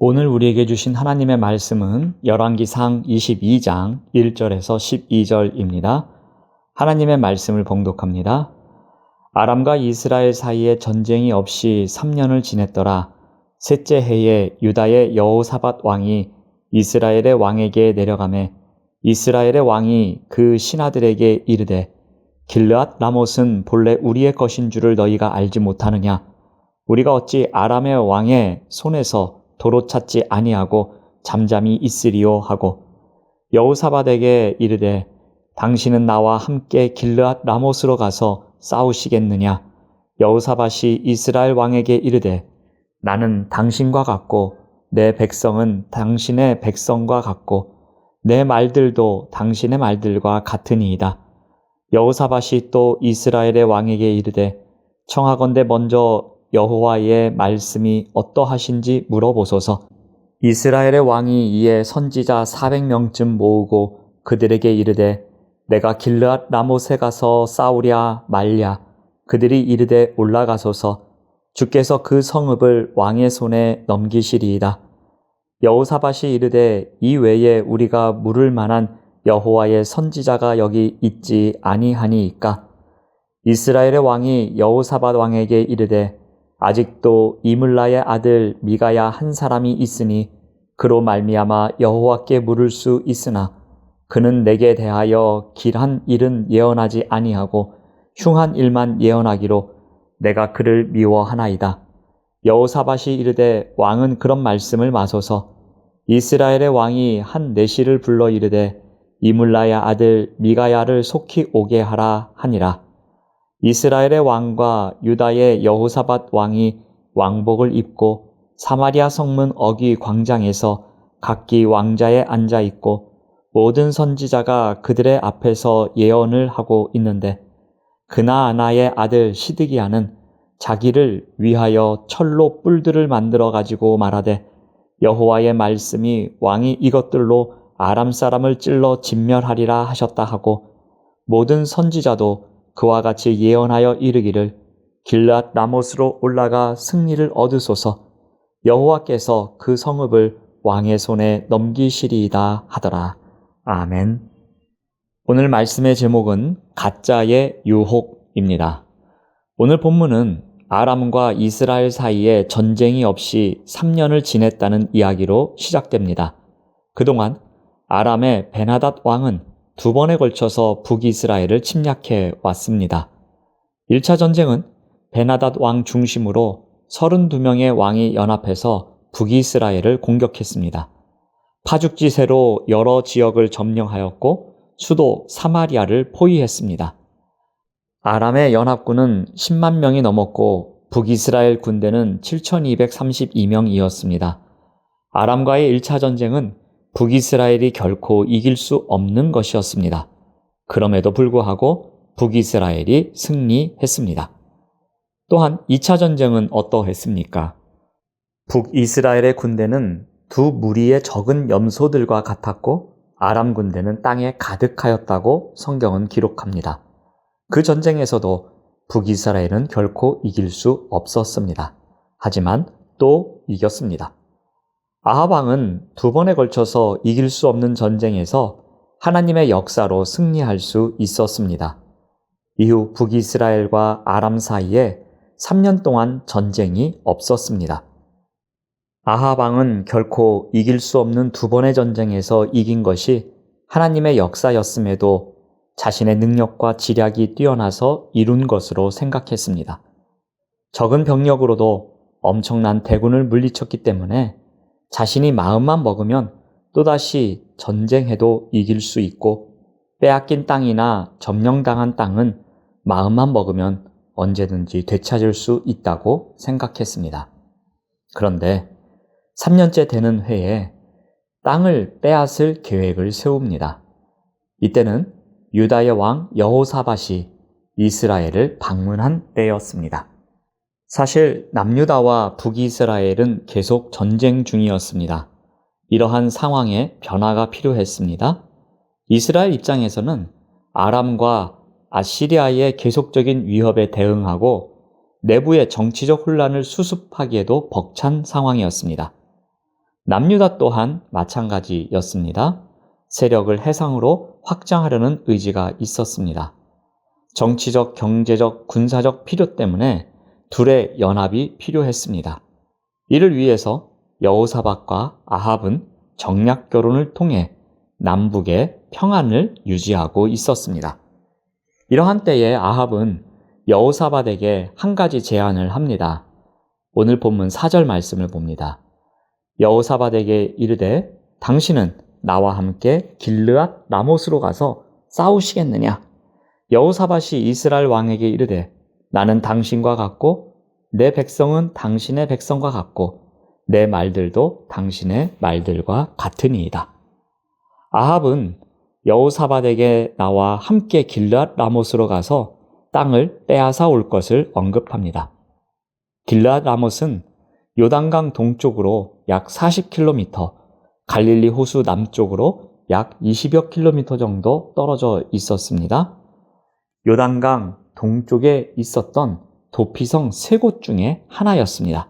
오늘 우리에게 주신 하나님의 말씀은 열왕기상 22장 1절에서 12절입니다. 하나님의 말씀을 봉독합니다. 아람과 이스라엘 사이에 전쟁이 없이 3년을 지냈더라. 셋째 해에 유다의 여호사밧 왕이 이스라엘의 왕에게 내려가매 이스라엘의 왕이 그 신하들에게 이르되 길르앗 라못은 본래 우리의 것인 줄을 너희가 알지 못하느냐 우리가 어찌 아람의 왕의 손에서 도로 찾지 아니하고 잠잠히 있으리요 하고 여호사밧에게 이르되 당신은 나와 함께 길르앗 라못으로 가서 싸우시겠느냐 여호사밧이 이스라엘 왕에게 이르되 나는 당신과 같고 내 백성은 당신의 백성과 같고 내 말들도 당신의 말들과 같으니이다. 여호사밧이 또 이스라엘의 왕에게 이르되 청하건대 먼저 여호와의 말씀이 어떠하신지 물어보소서. 이스라엘의 왕이 이에 선지자 400명쯤 모으고 그들에게 이르되 내가 길르앗 라못에 가서 싸우랴 말랴 그들이 이르되 올라가소서 주께서 그 성읍을 왕의 손에 넘기시리이다. 여호사밧이 이르되 이 외에 우리가 물을 만한 여호와의 선지자가 여기 있지 아니하니이까 이스라엘의 왕이 여호사밧 왕에게 이르되 아직도 이물라의 아들 미가야 한 사람이 있으니 그로 말미암아 여호와께 물을 수 있으나 그는 내게 대하여 길한 일은 예언하지 아니하고 흉한 일만 예언하기로 내가 그를 미워하나이다. 여호사밧이 이르되 왕은 그런 말씀을 마소서 이스라엘의 왕이 한 내시를 불러 이르되 이물라의 아들 미가야를 속히 오게 하라 하니라. 이스라엘의 왕과 유다의 여호사밧 왕이 왕복을 입고 사마리아 성문 어기 광장에서 각기 왕자에 앉아 있고 모든 선지자가 그들의 앞에서 예언을 하고 있는데 그나아나의 아들 시드기야는 자기를 위하여 철로 뿔들을 만들어 가지고 말하되 여호와의 말씀이 왕이 이것들로 아람 사람을 찔러 진멸하리라 하셨다 하고 모든 선지자도 그와 같이 예언하여 이르기를 길앗 라못으로 올라가 승리를 얻으소서 여호와께서 그 성읍을 왕의 손에 넘기시리이다 하더라. 아멘. 오늘 말씀의 제목은 가짜의 유혹입니다. 오늘 본문은 아람과 이스라엘 사이에 전쟁이 없이 3년을 지냈다는 이야기로 시작됩니다. 그동안 아람의 베나닷 왕은 두 번에 걸쳐서 북이스라엘을 침략해 왔습니다. 1차 전쟁은 베나닷 왕 중심으로 32명의 왕이 연합해서 북이스라엘을 공격했습니다. 파죽지세로 여러 지역을 점령하였고 수도 사마리아를 포위했습니다. 아람의 연합군은 10만 명이 넘었고 북이스라엘 군대는 7,232명이었습니다. 아람과의 1차 전쟁은 북이스라엘이 결코 이길 수 없는 것이었습니다. 그럼에도 불구하고 북이스라엘이 승리했습니다. 또한 2차 전쟁은 어떠했습니까? 북이스라엘의 군대는 두 무리의 적은 염소들과 같았고 아람 군대는 땅에 가득하였다고 성경은 기록합니다. 그 전쟁에서도 북이스라엘은 결코 이길 수 없었습니다. 하지만 또 이겼습니다. 아하방은 두 번에 걸쳐서 이길 수 없는 전쟁에서 하나님의 역사로 승리할 수 있었습니다. 이후 북이스라엘과 아람 사이에 3년 동안 전쟁이 없었습니다. 아하방은 결코 이길 수 없는 두 번의 전쟁에서 이긴 것이 하나님의 역사였음에도 자신의 능력과 지략이 뛰어나서 이룬 것으로 생각했습니다. 적은 병력으로도 엄청난 대군을 물리쳤기 때문에 자신이 마음만 먹으면 또다시 전쟁해도 이길 수 있고 빼앗긴 땅이나 점령당한 땅은 마음만 먹으면 언제든지 되찾을 수 있다고 생각했습니다. 그런데 3년째 되는 해에 땅을 빼앗을 계획을 세웁니다. 이때는 유다의 왕 여호사밧이 이스라엘을 방문한 때였습니다. 사실 남유다와 북이스라엘은 계속 전쟁 중이었습니다. 이러한 상황에 변화가 필요했습니다. 이스라엘 입장에서는 아람과 아시리아의 계속적인 위협에 대응하고 내부의 정치적 혼란을 수습하기에도 벅찬 상황이었습니다. 남유다 또한 마찬가지였습니다. 세력을 해상으로 확장하려는 의지가 있었습니다. 정치적, 경제적, 군사적 필요 때문에 둘의 연합이 필요했습니다. 이를 위해서 여호사박과 아합은 정략 결혼을 통해 남북의 평안을 유지하고 있었습니다. 이러한 때에 아합은 여호사밧에게 한 가지 제안을 합니다. 오늘 본문 4절 말씀을 봅니다. 여호사밧에게 이르되 당신은 나와 함께 길르앗 라못으로 가서 싸우시겠느냐? 여호사밧이 이스라엘 왕에게 이르되 나는 당신과 같고 내 백성은 당신의 백성과 같고 내 말들도 당신의 말들과 같으니이다. 아합은 여호사밧에게 나와 함께 길르앗 라못으로 가서 땅을 빼앗아 올 것을 언급합니다. 길르앗 라못은 요단강 동쪽으로 약 40km, 갈릴리 호수 남쪽으로 약 20여 킬로미터 정도 떨어져 있었습니다. 요단강 동쪽에 있었던 도피성 세 곳 중에 하나였습니다.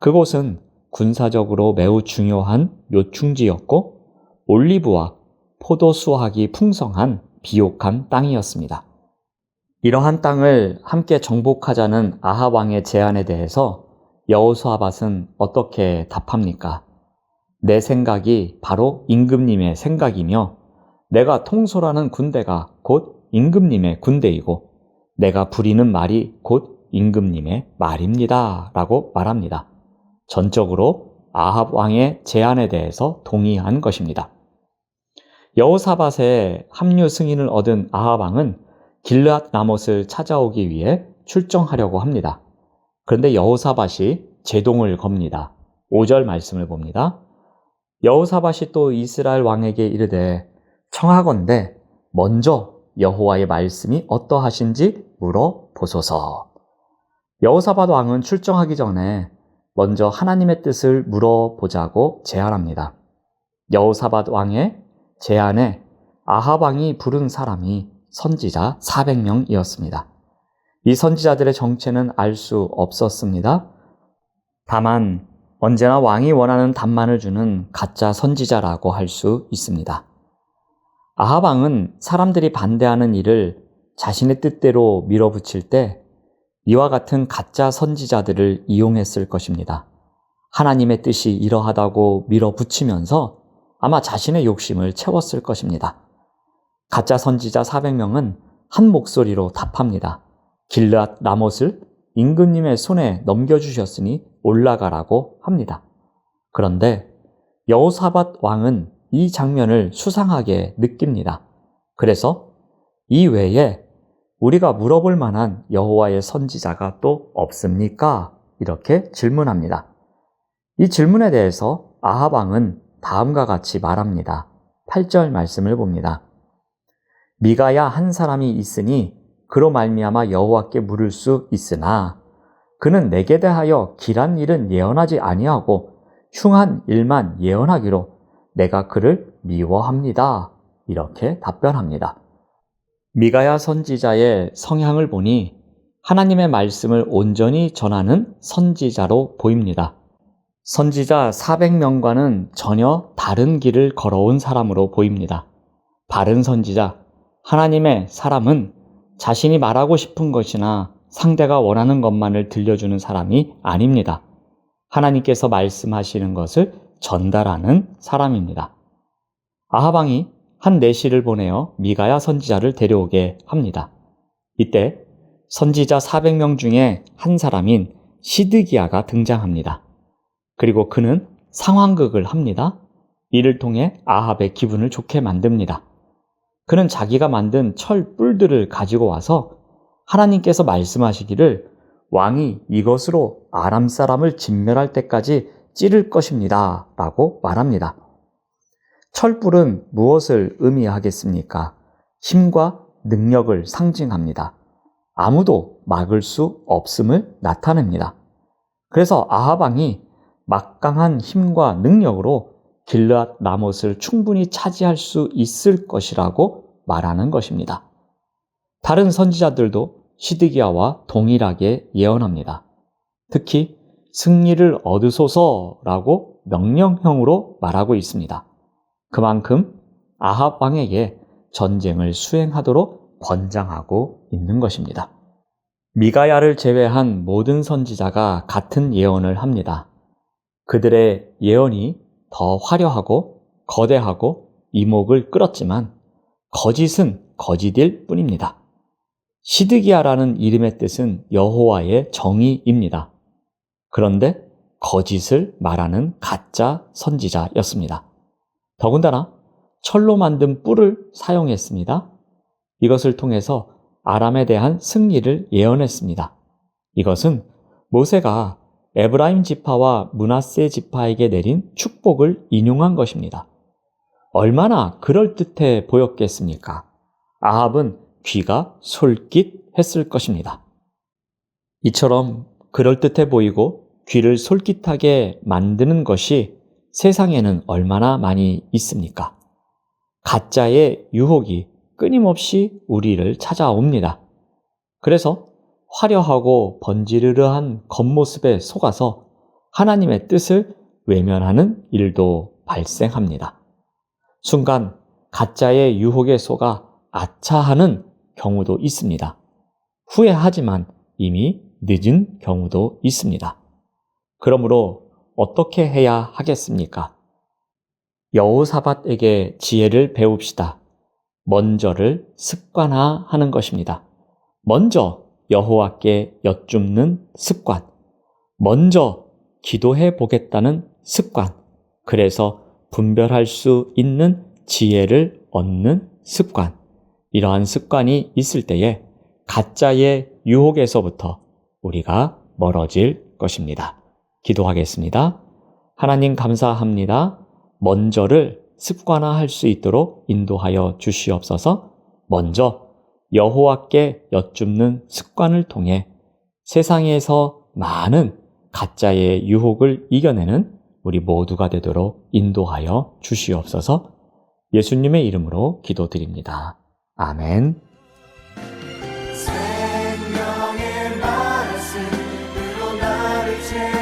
그곳은 군사적으로 매우 중요한 요충지였고 올리브와 포도 수확이 풍성한 비옥한 땅이었습니다. 이러한 땅을 함께 정복하자는 아하 왕의 제안에 대해서 여호수아밧은 어떻게 답합니까? 내 생각이 바로 임금님의 생각이며 내가 통솔하는 군대가 곧 임금님의 군대이고 내가 부리는 말이 곧 임금님의 말입니다. 라고 말합니다. 전적으로 아합 왕의 제안에 대해서 동의한 것입니다. 여호사밧의 합류 승인을 얻은 아합 왕은 길르앗 나못을 찾아오기 위해 출정하려고 합니다. 그런데 여호사밧이 제동을 겁니다. 5절 말씀을 봅니다. 여호사밧이 또 이스라엘 왕에게 이르되 청하건대 먼저 여호와의 말씀이 어떠하신지 물어보소서. 여호사밧 왕은 출정하기 전에 먼저 하나님의 뜻을 물어보자고 제안합니다. 여호사밧 왕의 제안에 아합 왕이 부른 사람이 선지자 400명이었습니다. 이 선지자들의 정체는 알 수 없었습니다. 다만 언제나 왕이 원하는 답만을 주는 가짜 선지자라고 할 수 있습니다. 아합 왕은 사람들이 반대하는 일을 자신의 뜻대로 밀어붙일 때 이와 같은 가짜 선지자들을 이용했을 것입니다. 하나님의 뜻이 이러하다고 밀어붙이면서 아마 자신의 욕심을 채웠을 것입니다. 가짜 선지자 400명은 한 목소리로 답합니다. 길앗 라못을 임금님의 손에 넘겨주셨으니 올라가라고 합니다. 그런데 여호사밧 왕은 이 장면을 수상하게 느낍니다. 그래서 이 외에 우리가 물어볼 만한 여호와의 선지자가 또 없습니까? 이렇게 질문합니다. 이 질문에 대해서 아합 왕은 다음과 같이 말합니다. 8절 말씀을 봅니다. 미가야 한 사람이 있으니 그로 말미암아 여호와께 물을 수 있으나 그는 내게 대하여 길한 일은 예언하지 아니하고 흉한 일만 예언하기로 내가 그를 미워합니다. 이렇게 답변합니다. 미가야 선지자의 성향을 보니 하나님의 말씀을 온전히 전하는 선지자로 보입니다. 선지자 400명과는 전혀 다른 길을 걸어온 사람으로 보입니다. 바른 선지자, 하나님의 사람은 자신이 말하고 싶은 것이나 상대가 원하는 것만을 들려주는 사람이 아닙니다. 하나님께서 말씀하시는 것을 전달하는 사람입니다. 아하방이 한 내시를 보내어 미가야 선지자를 데려오게 합니다. 이때 선지자 400명 중에 한 사람인 시드기야가 등장합니다. 그리고 그는 상황극을 합니다. 이를 통해 아합의 기분을 좋게 만듭니다. 그는 자기가 만든 철 뿔들을 가지고 와서 하나님께서 말씀하시기를 왕이 이것으로 아람 사람을 진멸할 때까지 찌를 것입니다. 라고 말합니다. 철불은 무엇을 의미하겠습니까? 힘과 능력을 상징합니다. 아무도 막을 수 없음을 나타냅니다. 그래서 아하방이 막강한 힘과 능력으로 길르앗 라못을 충분히 차지할 수 있을 것이라고 말하는 것입니다. 다른 선지자들도 시드기야와 동일하게 예언합니다. 특히 승리를 얻으소서라고 명령형으로 말하고 있습니다. 그만큼 아합 왕에게 전쟁을 수행하도록 권장하고 있는 것입니다. 미가야를 제외한 모든 선지자가 같은 예언을 합니다. 그들의 예언이 더 화려하고 거대하고 이목을 끌었지만 거짓은 거짓일 뿐입니다. 시드기야라는 이름의 뜻은 여호와의 정의입니다. 그런데 거짓을 말하는 가짜 선지자였습니다. 더군다나 철로 만든 뿔을 사용했습니다. 이것을 통해서 아람에 대한 승리를 예언했습니다. 이것은 모세가 에브라임 지파와 문하세 지파에게 내린 축복을 인용한 것입니다. 얼마나 그럴듯해 보였겠습니까? 아합은 귀가 솔깃했을 것입니다. 이처럼 그럴듯해 보이고 귀를 솔깃하게 만드는 것이 세상에는 얼마나 많이 있습니까? 가짜의 유혹이 끊임없이 우리를 찾아옵니다. 그래서 화려하고 번지르르한 겉모습에 속아서 하나님의 뜻을 외면하는 일도 발생합니다. 순간 가짜의 유혹에 속아 아차하는 경우도 있습니다. 후회하지만 이미 늦은 경우도 있습니다. 그러므로 어떻게 해야 하겠습니까? 여호사밧에게 지혜를 배웁시다. 먼저를 습관화하는 것입니다. 먼저 여호와께 여쭙는 습관. 먼저 기도해 보겠다는 습관. 그래서 분별할 수 있는 지혜를 얻는 습관. 이러한 습관이 있을 때에 가짜의 유혹에서부터 우리가 멀어질 것입니다. 기도하겠습니다. 하나님 감사합니다. 먼저를 습관화할 수 있도록 인도하여 주시옵소서. 먼저 여호와께 여쭙는 습관을 통해 세상에서 많은 가짜의 유혹을 이겨내는 우리 모두가 되도록 인도하여 주시옵소서. 예수님의 이름으로 기도드립니다. 아멘. 생명의 말씀으로 나를 채